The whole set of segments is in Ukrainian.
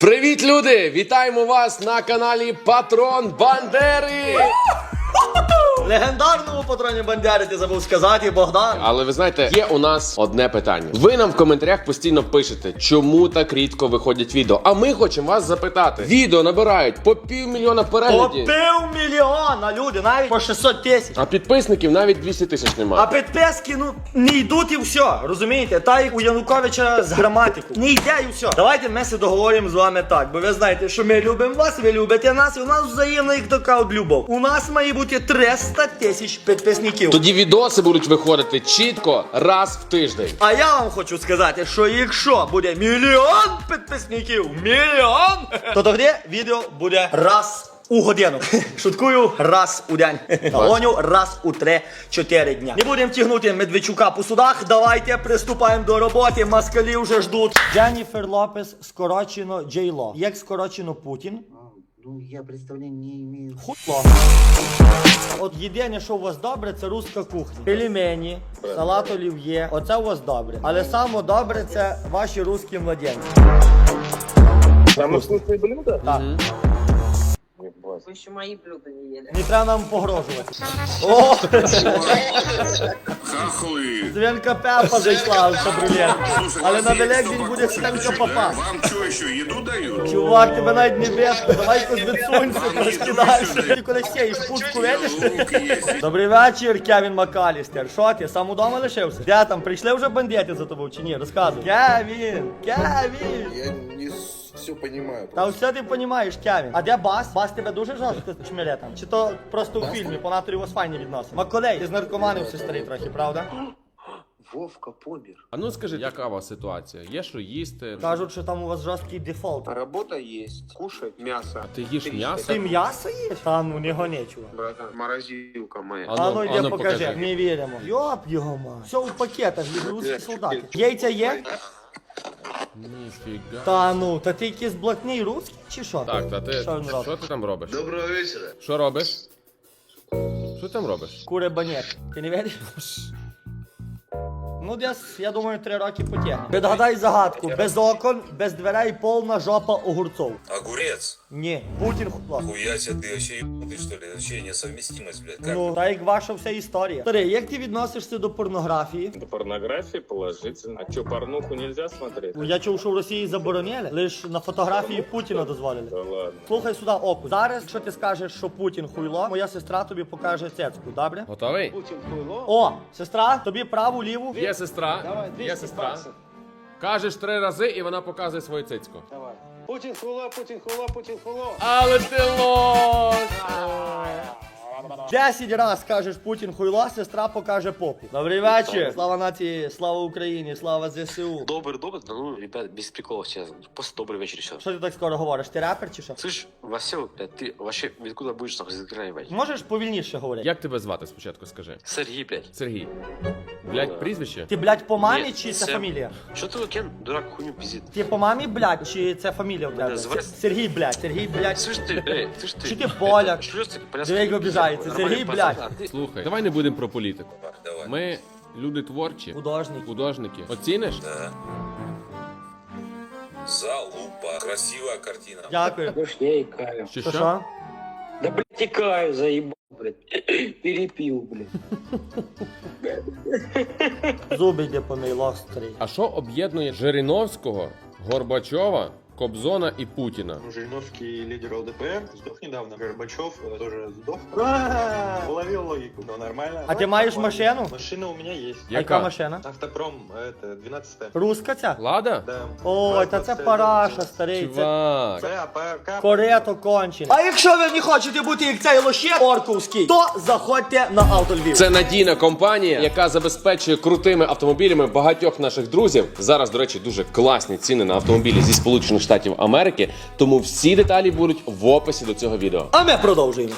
Привіт, люди! Вітаємо вас на каналі Патрон Бандери! Легендарному патроні Бандери ти забув сказати, Богдан. Але ви знаєте, є у нас одне питання. Ви нам в коментарях постійно пишете, чому так рідко виходять відео. А ми хочемо вас запитати: відео набирають по півмільйона По переглядів, півмільйона люди, навіть по 600 тисяч. а підписників навіть 200 тисяч немає. А підписки, ну, не йдуть і все, розумієте? Та як у Януковича з граматику. Не йде і все. Давайте ми се договоримо з вами так, бо ви знаєте, що ми любимо вас, ви любите нас, і у нас взаємна як така от любов. У нас має бути 300 тисяч підписників. Тоді відоси будуть виходити чітко раз в тиждень. А я вам хочу сказати, що якщо буде мільйон підписників, мільйон, то тоді відео буде раз у годину. Шуткую раз у день. Гоню раз у 3-4 дня. Не будемо тягнути Медведчука по судах. Давайте приступаємо до роботи. Москалі вже ждуть. Дженніфер Лопес скорочено Джейло. Як скорочено Путін? Ну, я представления не имею. Хутло. От єдине, що у вас добре, це руська кухня. Пельмені, салат олів'є. Оце у вас добре. Але саме добре це ваші русські младенці. Саме вкусное блюдо? Так. Вы еще мои блюда не ели. Не треба нам погрожувати. О! Хахли. Пепа зайшла в. Слушай, Але на вас Великдень буде попа. да? Вам что еще, еду дают? Чувак, тебе навіть не бешка, давай якось відсунься, далі. Ти коли сієш пучку, видиш? Добрий вечір, Кевін Макалістер. Що ти, сам удома лишився? Де там, прийшли вже бандити за тобою чи ні? Розказуй. Кевін, Кевін. Я не все понимаю. Та все ти розумієш, Кевін. А де бас? Бас тебе дуже жорстко чміре там? Чи то просто у фільмі по натурі вас файні відносить? Маколей, ти з наркоманився старий трохи, правда? Вовка помер. А ну скажи, яка у вас ситуація? Є що їсти? Кажуть, що там у вас жорсткий дефолт. Работа есть. Кушать мясо. Ти їш м'ясо? Ти м'ясо їш? Та ну не гони, чувак. Братан, морозилка моя. А А ну, ну йди ну, покажи. покажи. Не віримо. Йоп його ма. Все в пакетах, русські солдати. Яйця є? Ніфіга. Та ну, та ти якийсь блатний русський чи що? Так, та ти Що він робить? ти там робиш? Доброго вечера. Що робиш? Що ти там робиш? Куре банет. Ти не віриш? Ну, десь, я думаю, три роки потягне. Відгадай загадку. Без окон, без дверей, повна жопа огурцов. Огурец? Ні, Путін хула. Хуя себе, ты вообще ебанутый, что ли? Вообще несовместимость, блядь. Как? Ну, та як ваша вся історія. Старий, як ти відносишся до порнографії? До порнографии положительно. А что, порнуху нельзя смотреть? Ну, Я чув, що в Росії заборонили, лише на фотографії Путіна дозволили. Да ладно. Слухай сюди оку. Зараз, якщо ти скажеш, що Путін хуйло, моя сестра тобі покаже цецьку, добре? Готовий? О, сестра, тобі праву, ліву. Є сестра. Є сестра. Кажеш три рази і вона показує свою цицьку. Давай. Путін хуло, Путін хуло, Путін хуло. Але ти лох! Десять раз скажеш Путін хуйло, сестра покаже попу. Добрий вечір. Слава нації, слава Україні, слава ЗСУ. Добрый, добрый, да ну, ребят, без приколов сейчас. Просто добрый вечер еще. Що ти так скоро говориш? Ти репер чи що? Слышь, Васил, блядь, ты вообще откуда будешь нахуй разыгрывать? Можеш повільніше говорити? Як тебе звати спочатку, скажи? Сергей, блядь. Сергій. Блять, прізвище? Ти, блядь, по мамі Нет, чи це Сэм. фамілія? Что ты, Кен, дурак, хуйню пиздит? Ти по мамі, блядь, чи це фамілія в тебе? Називай- Сергій, блядь, Сергій, блядь. Слышь ты, эй, слышь ты. Что ты, поляк? Что ты, поляк? Диви, як обіжається. Нормальный Сергій, блядь. Слухай, давай не будемо про політику. Давай. Ми люди творчі, Художник. художники. Оціниш? Да. Залупа. Красивая картина. Дякую. Я. Що Що? Да, блядь, и каю, заебал, блядь. Перепил, блядь. Зуби йде лох старий. А що об'єднує Жириновського, Горбачова, Кобзона і Путіна? Жириновский лидер ЛДПР сдох недавно. Горбачев э, тоже сдох. Уловил логику, но нормально. А ти маєш машину? Машина у меня есть. А яка машина? Автопром, это 12 Руска ця? Лада? Да. Ой, та це параша, старий. Це Чувак. Пока. корето кончене. А якщо ви не хочете бути як цей лощет орковський, то заходьте на автольвів. Це надійна компанія, яка забезпечує крутими автомобілями багатьох наших друзів. Зараз, до речі, дуже класні ціни на автомобілі зі Сполучених Штатів Америки. Тому всі деталі будуть в описі до цього відео. А ми продовжуємо.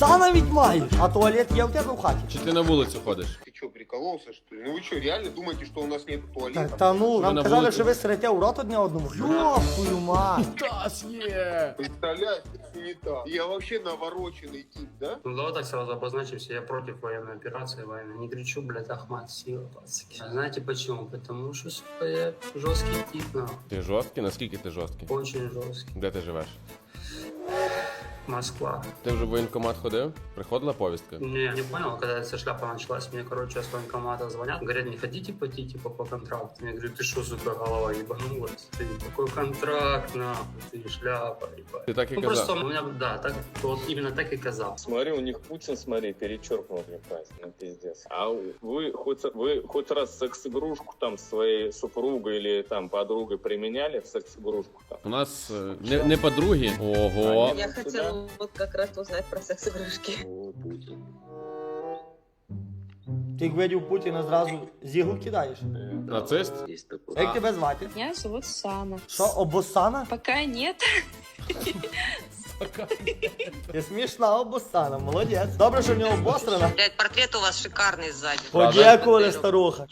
Пса навіть маєш, а туалет є в тебе в хаті. Чи ти на вулицю ходиш? Ты что, прикололся, что ли? Ну вы что, реально думаете, что у нас нет Та, туалета? та ну, Ви нам на казали, вулиці? що ви срете у рот одне одному. Йопую мать. Тас є! Представляешь, суета. Я вообще навороченный тип, да? Ну давай так сразу обозначимся, я против военной операции военной. Не кричу, блядь, Ахмат, сила, пацики. А знаете почему? Потому что, сука, я жесткий тип, нахуй. Ти жорсткий? Наскільки ти жорсткий? Очень жесткий. Де ти живеш? Москва. Ти вже в воєнкомат ходив? Приходила повістка? Не, не понял, когда эта шляпа началась, мне, короче, с военкомата звонят, говорят, не хотите пойти, типа, по контракту? Я говорю, ты что, сука, голова ебанулась? Ты какой контракт, нахуй, ты шляпа, ебать. Ти так і Ну, казав. просто у меня, да, так, вот именно так и казал. Смотри, у них Путин, смотри, перечеркнул мне праздник, ну пиздец. А вы хоть, вы хоть раз секс-игрушку там своей супругой или там подругой применяли в секс-игрушку там? У нас е, не, не подруги. Ого. Я хотела вот как раз узнать про секс-игрушки. О, Путин. Ти як видів Путіна зразу зігу кидаєш. Нацист? Есть такой. Як тебе звати? Меня зовут Сана. Що, обосана? Пока нет. Ти смішна обосана, молодець. Добре, що в нього обосрана. Блять, портрет у вас шикарный сзади. Подякували, старуха.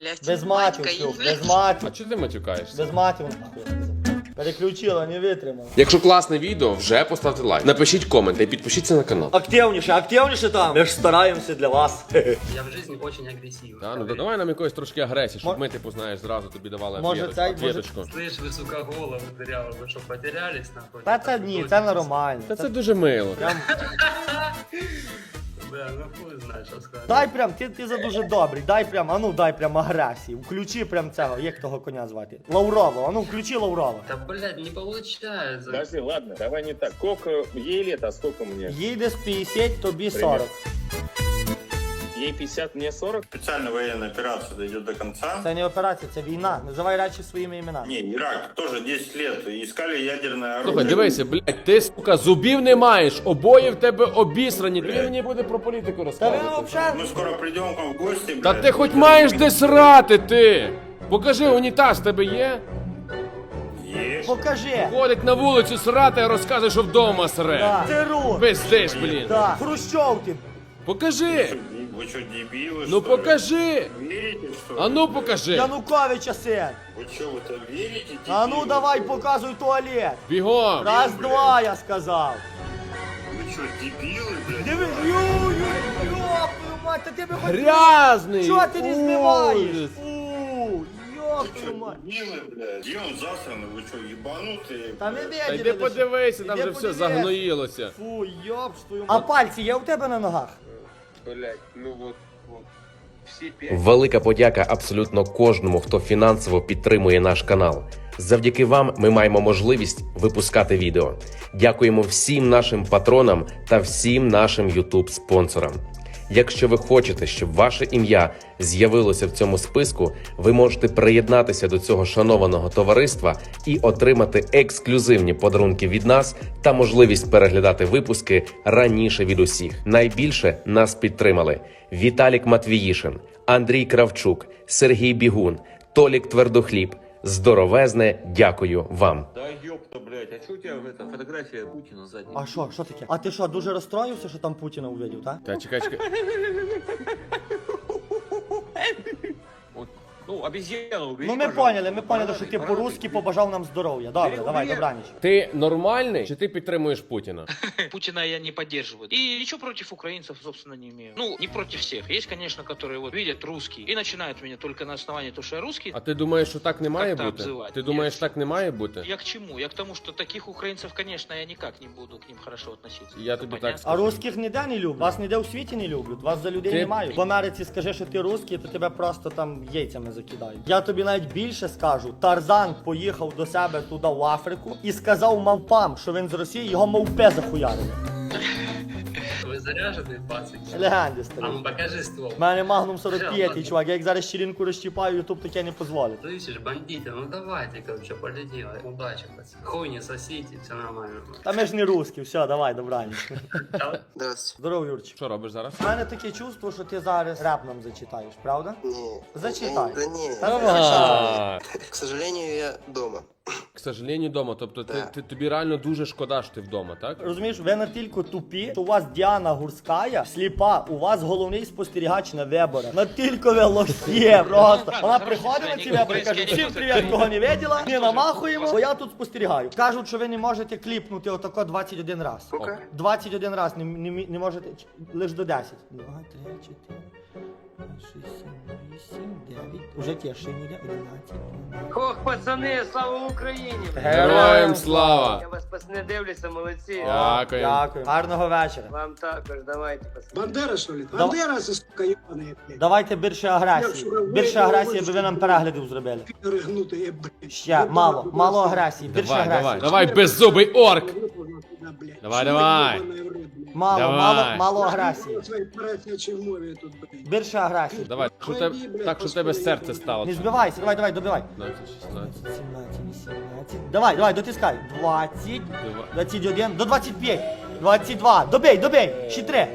Блядь. Без матів, без А матів. чого ти матюкаєшся? Без матів. Переключила, не витримала. Якщо класне відео, вже поставте лайк. Напишіть комент і підпишіться на канал. Активніше, активніше там. Ми ж стараємося для вас. Я в жизни очень агрессивный. Та, ну давай нам якоїсь трошки агресії, щоб ми, типу, знаєш, зразу тобі давали Може, отвєточку- цей, може- отвєточку. Слышь, вы, сука, голову дырявы, вы что, потерялись, нахуй? Та це ні, це нормально. Та це дуже мило. Прям, Да, ну хуй сказать. дай прям, ти, ти за дуже добрий, дай прям, а ну дай прям агресії. Включи прям цього, як того коня звати? Лаврова, а ну включи Лаврова. Та блядь, не получается. Подожди, ладно, давай не так. Сколько ей лет, а сколько мне? Їй десь 50, тобі Пример. 40. Ей 50, мне 40? Специальная военная операция дойдет до конца. Це не операція, це війна. Називай речі своїми іменами. Не, Ирак тоже 10 лет. Искали ядерное оружие. Слухай, дивися, блядь, ти, сука, зубів не маєш, обоє в тебе обісрані. Ти мені буде про політику Та ви розказувати. взагалі. Мы скоро придем к вам в гости. Та блядь. ти хоч маєш де срати, ти! Покажи, унітаз в тебе є? Есть. Покажи. Ходить на вулицю срати, а розказує, що вдома сре. Да. Теру. Пиздиш, блін. Да. Хрущов ти. Покажи! Вы что, дебилы, Ну что ли? покажи! Верите, что ли? А ну покажи! Януковича син. Вы что, в это верите, А ну дебилы? давай показуй туалет. Бігом! Раз, два, я сказав. Вы что, дебилы, блядь? Диви, ю, ю, йопою мать, та ти би хоч... Грязний! Чого ти не змиваєш? Ужас. Фу, Вы йопою что, мать. дебилы, блядь? Где он засранный? Вы что, ебанутые? Та не Та виділи. йди подивися, там Іди вже все подивися. загноїлося. Фу, йопштую. А пальці є у тебе на ногах? Блять, ну вот, вот. Велика подяка абсолютно кожному, хто фінансово підтримує наш канал. Завдяки вам ми маємо можливість випускати відео. Дякуємо всім нашим патронам та всім нашим youtube спонсорам. Якщо ви хочете, щоб ваше ім'я з'явилося в цьому списку, ви можете приєднатися до цього шанованого товариства і отримати ексклюзивні подарунки від нас та можливість переглядати випуски раніше від усіх. Найбільше нас підтримали Віталік Матвіїшин, Андрій Кравчук, Сергій Бігун, Толік Твердохліб. Здоровезне дякую вам. Та ёпта, блядь, а что у тебе та фотографія Путіна сзади? А що, що таке? А ти що, дуже розстроївся, що там Путіна увидів, так? Та чекай, чекай. Обезьяну убери, Ну ми пожалуйста. поняли, ми поняли, що ти по-русски побажав нам здоров'я. Добре, давай, добраніч. Ти нормальний чи ти підтримуєш Путіна? Путина я не поддерживаю. И ничего против украинцев, собственно, не имею. Ну, не против всех. Есть, конечно, которые вот видят русский и начинают меня только на основании того, что я русский. А ти думаєш, що так не має Як так бути? обзивати? Ти думаєш, Ні. так не має бути? Я к чему? Я к тому, что таких украинцев, конечно, я никак не буду к ним хорошо относиться. Я тобі так Понятно? А русських ніде не люблять, вас ніде у світі не люблять, вас за людей Ти- не мають. В Америці скажи, що ти русський, то тебе просто там яйцями закидають. Я тобі навіть більше скажу. Тарзан поїхав до себе туди в Африку і сказав мавпам, що він з Росії, його мавпе захуярили Вы заряженный, пацик? Легенді А старий. ну покажи ствол. У мене Магнум 45, чувак. Я як зараз щілінку розчіпаю, ютуб таке не дозволить. Слышишь, бандиты, ну давайте, короче, полетели. Удачи, пацан. Хуй не сосите, все нормально. Та ми ж не русські, все, давай, добраніч. Здравствуйте. Здоров, Юрчик. Що робиш зараз? У мене таке чувство, що ти зараз реп нам зачитаєш, правда? Не. Зачитай. Да не. Та давай. К сожалению, я дома. К сожалению, вдома. Тобто ти, ти, тобі реально дуже шкода, що ти вдома, так? Розумієш, ви настільки тупі, що у вас Діана Гурська сліпа, у вас головний спостерігач на виборах. Настільки ви лохє просто. Вона приходить на ці вибори, каже, всім привіт, кого не виділа, не намахуємо, бо я тут спостерігаю. Кажуть, що ви не можете кліпнути отако 21 раз. Сколько? 21 раз не, не, мі- не можете, лише до 10. 2, 3, 4, 6, 7, 8, 9, уже ті, ще не 11, 12. Ох, пацани, слава Україні! Героям слава! Я вас пас не дивлюся, молодці. Дякую. Дякую. Гарного вечора. Вам також, давайте, пацани. Бандера, что ли? Бандера, сука, ебаные, блядь. Давайте більше агресії. Більше агресії, аби ви нам переглядів зробили. Рыгнутые, блядь. Ще мало, мало агресії, більше Давай, давай, агресії. давай, беззубий орк! Давай, давай. Мало, Давай. мало, мало агресії. Тут. Більше агресії. Давай, що тебе, так, що в тебе серце стало. Не збивайся, давай, давай, добивай. 15, 16, 17, 18. Давай, давай, дотискай. 20, 21, до 25, 22. Добей, добей. Ще 3.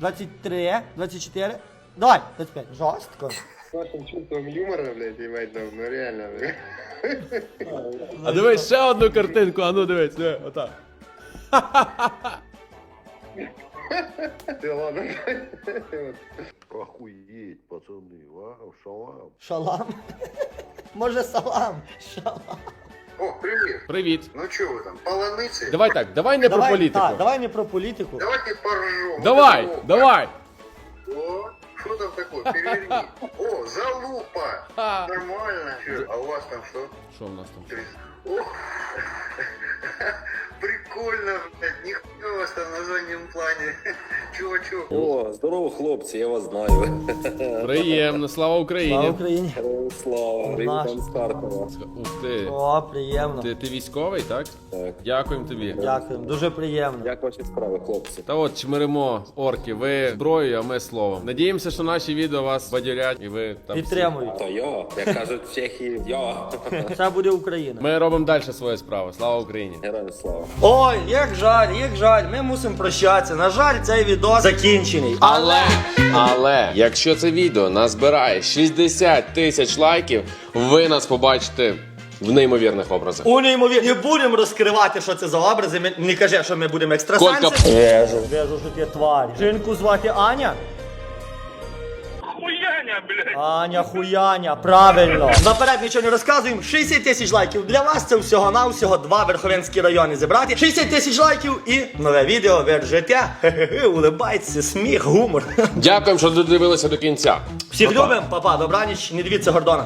23, 24. Давай, 25. Жорстко. С вашим чувством юмора, блядь, ебать, ну, ну реально, блядь. А дивись ще одну картинку, а ну дивись, диви, отак. Да ладно. Охуеть, пацаны, вау, шалам. Шалам. Може салам. Шалам. О, привет. Привіт. Ну что вы там, полоныцы? Давай так, давай не про Давай, політику. так, давай не про політику. Давайте поржем. Давай, Вот это давай. О, что там такое? Переверни. О, залупа. Ха. Нормально. Чё, А у вас там что? Що в нас там? Ох. Прикольно, блядь. У вас там на заднем плане. Чувачок. О, здорово, хлопці, я вас знаю. Приємно, слава Слава Україні. Україні. Героям слава. Наш. з Ух ти. О, приємно. Ти, ти військовий, так? Так. Дякуємо тобі. Дякую, дуже приємно. Як ваші справи, хлопці? Та от чмиримо орки, ви зброєю, а ми словом. Надіємося, що наші відео вас бадьорять і ви там. всі- Підтримують. То я, як кажуть в Чехії, я. Це буде Україна. Ми робимо далі свою справу. Слава Україні! Героям слава. Ой, як жаль, як жаль, ми мусимо прощатися. На жаль, цей відео закінчений. Але, але, якщо це відео назбирає 60 тисяч лайків, ви нас побачите в неймовірних образах. У неймовірно. Не будемо розкривати, що це за образи. Ми не кажи, що ми будемо Колька екстрасенси. Вежу. Вежу, що ти тварі. Жінку звати Аня? Хуяня, блядь! Аня хуяня, правильно. Наперед нічого не розказуємо. 60 тисяч лайків. Для вас це всього на всього два верховенські райони зібрати. 60 тисяч лайків і нове відео ви життя. Хе-хе-хе, улибайтеся, сміх, гумор. Дякуємо, що додивилися до кінця. Всіх любимо, папа, добраніч, не дивіться Гордона.